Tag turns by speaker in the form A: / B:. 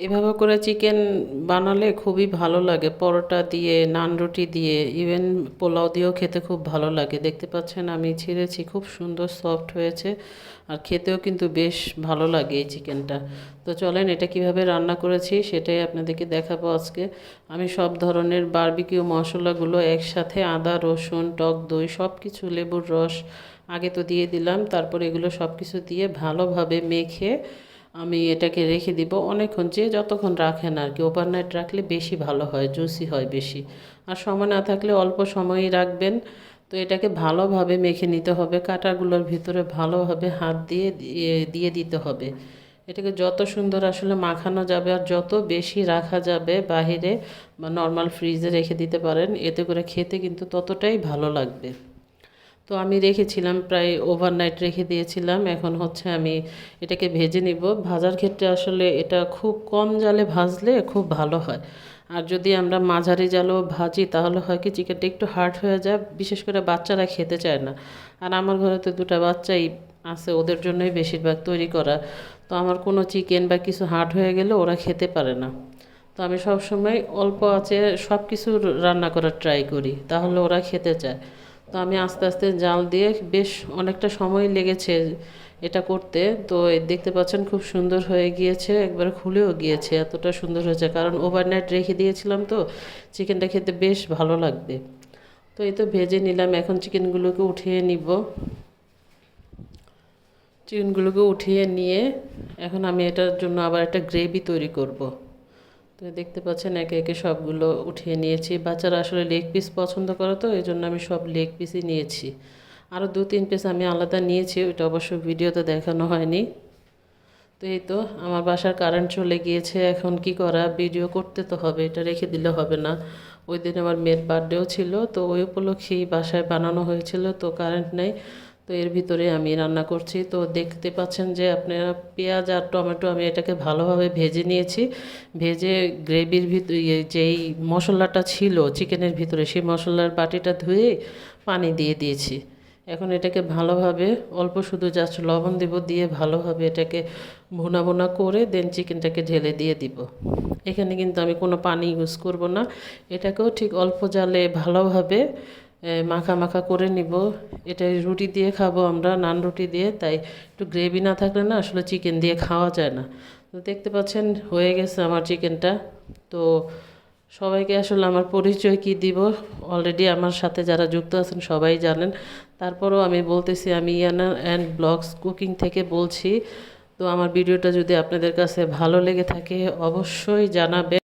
A: এভাবে করে চিকেন বানালে খুবই ভালো লাগে। পরোটা দিয়ে, নান রুটি দিয়ে ইভেন পোলাও দিয়েও খেতে খুব ভালো লাগে। দেখতে পাচ্ছেন আমি ছিঁড়েছি, খুব সুন্দর সফট হয়েছে আর খেতেও কিন্তু বেশ ভালো লাগে এই চিকেনটা তো চলেন এটা কীভাবে রান্না করেছি সেটাই আপনাদেরকে দেখাবো আজকে। আমি সব ধরনের বারবিকিউ মশলাগুলো একসাথে আদা, রসুন, টক দই সব কিছু লেবুর রস আগে তো দিয়ে দিলাম, তারপর এগুলো সব কিছু দিয়ে ভালোভাবে মেখে আমি এটাকে রেখে দিব অনেকক্ষণ, যে যতক্ষণ রাখেন আর কি। ওভারনাইট রাখলে বেশি ভালো হয় জুসি হয় বেশি। আর সময় না থাকলে অল্প সময়ই রাখবেন। তো এটাকে ভালোভাবে মেখে নিতে হবে, কাঁটাগুলোর ভিতরে ভালোভাবে হাত দিয়ে দিয়ে দিতে হবে। এটাকে যত সুন্দর আসলে মাখানো যাবে আর যত বেশি রাখা যাবে বাহিরে বা নর্মাল ফ্রিজে রেখে দিতে পারেন, এতে করে খেতে কিন্তু ততটাই ভালো লাগবে। তো আমি রেখেছিলাম, প্রায় ওভারনাইট রেখে দিয়েছিলাম। এখন হচ্ছে আমি এটাকে ভেজে নিব। ভাজার ক্ষেত্রে আসলে এটা খুব কম জালে ভাজলে খুব ভালো হয়। আর যদি আমরা মাঝারি জালও ভাজি, তাহলে হয় কি চিকেনটা একটু হার্ড হয়ে যায়। বিশেষ করে বাচ্চারা খেতে চায় না। আর আমার ঘরে তো দুটা বাচ্চাই আছে, ওদের জন্যই বেশিরভাগ তৈরি করা। তো আমার কোনো চিকেন বা কিছু হার্ড হয়ে গেলে ওরা খেতে পারে না। তো আমি সবসময় অল্প আছে সব কিছু রান্না করার ট্রাই করি, তাহলে ওরা খেতে চায়। তো আমি আস্তে আস্তে জাল দিয়ে বেশ অনেকটা সময় লেগেছে এটা করতে। তো দেখতে পাচ্ছেন খুব সুন্দর হয়ে গিয়েছে, একবার খুলেও গিয়েছে, এতটা সুন্দর হয়েছে। কারণ ওভারনাইট রেখে দিয়েছিলাম তো, চিকেনটা খেতে বেশ ভালো লাগবে। তো এই তো ভেজে নিলাম, এখন চিকেনগুলোকে উঠিয়ে নিব। চিকেনগুলোকে উঠিয়ে নিয়ে এখন আমি এটার জন্য আবার একটা গ্রেভি তৈরি করব। দেখতে পাচ্ছেন একে একে সবগুলো উঠিয়ে নিয়েছি। বাচ্চারা আসলে লেগ পিস পছন্দ করে তো এই জন্য আমি সব লেগ পিসই নিয়েছি। আরও দু তিন পিস আমি আলাদা নিয়েছি, ওইটা অবশ্য ভিডিওতে দেখানো হয়নি। তো এই তো, আমার বাসার কারেন্ট চলে গিয়েছে, এখন কি করা? ভিডিও করতে তো হবে, এটা রেখে দিলে হবে না। ওই দিন আমার মেয়ের বার্থডেও ছিল, তো ওই উপলক্ষেই বাসায় বানানো হয়েছিল, তো কারেন্ট নেই। তো এর ভিতরে আমি রান্না করছি। তো দেখতে পাচ্ছেন যে আপনারা পেঁয়াজ আর টমেটো আমি এটাকে ভালোভাবে ভেজে নিয়েছি। ভেজে গ্রেভির ভিতরে যেই মশলাটা ছিল, চিকেনের ভিতরে সেই মশলার বাটিটা ধুয়ে পানি দিয়ে দিয়েছি। এখন এটাকে ভালোভাবে, অল্প শুধু জাস্ট লবণ দেব দিয়ে ভালোভাবে এটাকে ভুনা ভুনা করে দেন চিকেনটাকে ঢেলে দিয়ে দিব। এখানে কিন্তু আমি কোনো পানি ইউজ করব না। এটাকেও ঠিক অল্প জালে ভালোভাবে মাখা মাখা করে নিব। এটা রুটি দিয়ে খাব আমরা, নান রুটি দিয়ে। তাই একটু গ্রেভি না থাকলে না আসলে চিকেন দিয়ে খাওয়া যায় না। তো দেখতে পাচ্ছেন, হয়ে গেছে আমার চিকেনটা তো সবাইকে আসলে আমার পরিচয় কি দিব? অলরেডি আমার সাথে যারা যুক্ত আছেন সবাই জানেন। তারপরও আমি বলতেছি, আমি ইয়ানা অ্যান্ড ব্লগস কুকিং থেকে বলছি। তো আমার ভিডিওটা যদি আপনাদের কাছে ভালো লেগে থাকে, অবশ্যই জানাবে